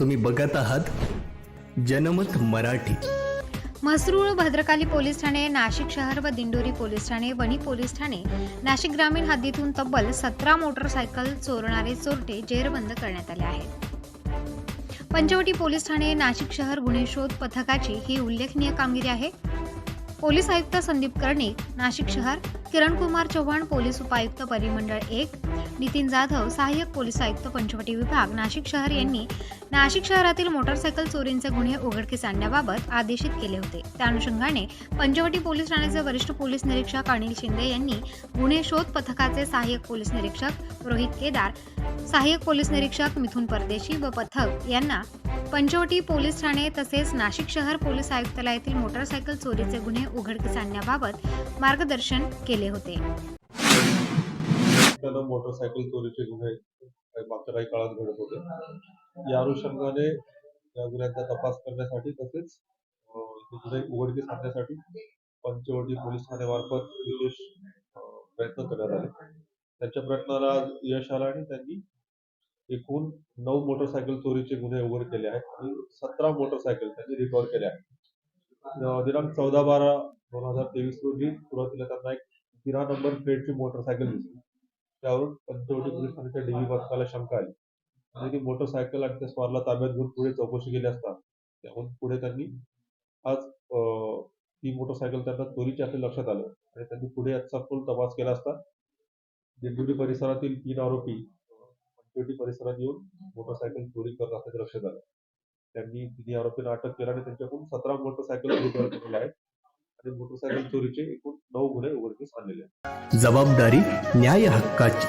तुम्ही बघत आहात जनमत मराठी. म्हसरूळ भद्रकाली पोलीस ठाणे नाशिक शहर व दिंडोरी पोलीस ठाणे वणी पोलीस ठाणे. नाशिक ग्रामीण हद्दीतून तब्बल सतरा मोटरसायकल चोरणारे चोरटे जेरबंद करण्यात आले आहेत. पंचवटी पोलीस ठाणे नाशिक शहर गुन्हे शोध पथकाची ही उल्लेखनीय कामगिरी आहे. पोलीस आयुक्त संदीप कर्णिक नाशिक शहर किरण कुमार चव्हाण पोलीस उपायुक्त परिमंडळ एक नितीन जाधव सहाय्यक पोलीस आयुक्त पंचवटी विभाग नाशिक शहर यांनी नाशिक शहरातील मोटारसायकल चोरींचे गुन्हे उघडकीस आणण्याबाबत आदेशित केले होते. त्या अनुषंगाने पंचवटी पोलीस ठाण्याचे वरिष्ठ पोलीस निरीक्षक अनिल शिंदे यांनी गुन्हे शोध पथकाचे सहाय्यक पोलीस निरीक्षक रोहित केदार सहाय्यक पोलीस निरीक्षक मिथुन परदेशी व पथक यांना पंचवटी पोलीस ठाणे तसेच नाशिक शहर पोलीस आयुक्तालयातील मोटारसायकल चोरीचे गुन्हे उघडकीस आणण्याबाबत मार्गदर्शन केले होते. मोटरसायकल चोरीचे गुन्हे मागच्या काही काळात घडत होते. या अनुषंगाने या गुन्ह्यांचा तपास करण्यासाठी तसेच गुन्हे उघडकीस आणण्यासाठी पंचवटी पोलीस ठाण्यामार्फत विशेष प्रयत्न करण्यात आले. त्यांच्या प्रयत्नाला यश आलं आणि त्यांनी एकूण नऊ मोटरसायकल चोरीचे गुन्हे उघड केले आहेत आणि सतरा मोटरसायकल त्यांनी रिकव्हर केल्या आहेत. दिनांक चौदा बारा दोन हजार तेवीस रोजी सुरुवातीला त्यांना एक तिरा नंबर प्लेटची मोटरसायकल दिसली. त्यावरून पंचवटी पोलिसांच्या डीबी पथकाला शंका आली. आणि ती मोटरसायकल आणि त्या स्वारला ताब्यात घेऊन पुढे चौकशी केली असता त्याहून पुढे त्यांनी आज ती मोटरसायकल त्यांना चोरीची असं लक्षात आलं. आणि त्यांनी पुढे याचा फुल तपास केला असता. दिंडोरी परिसरातील तीन आरोपी पंचवटी परिसरात येऊन मोटरसायकल चोरी करत असल्याचं लक्षात आलं. त्यांनी तिन्ही आरोपींना अटक केली आणि त्यांच्याकडून सतरा मोटरसायकल रिकव्हर केलेल्या आहेत. आणि मोटरसायकल चोरीचे एकूण नऊ गुन्हे उघडकीस आणलेले आहेत. जबाबदारी न्याय हक्काची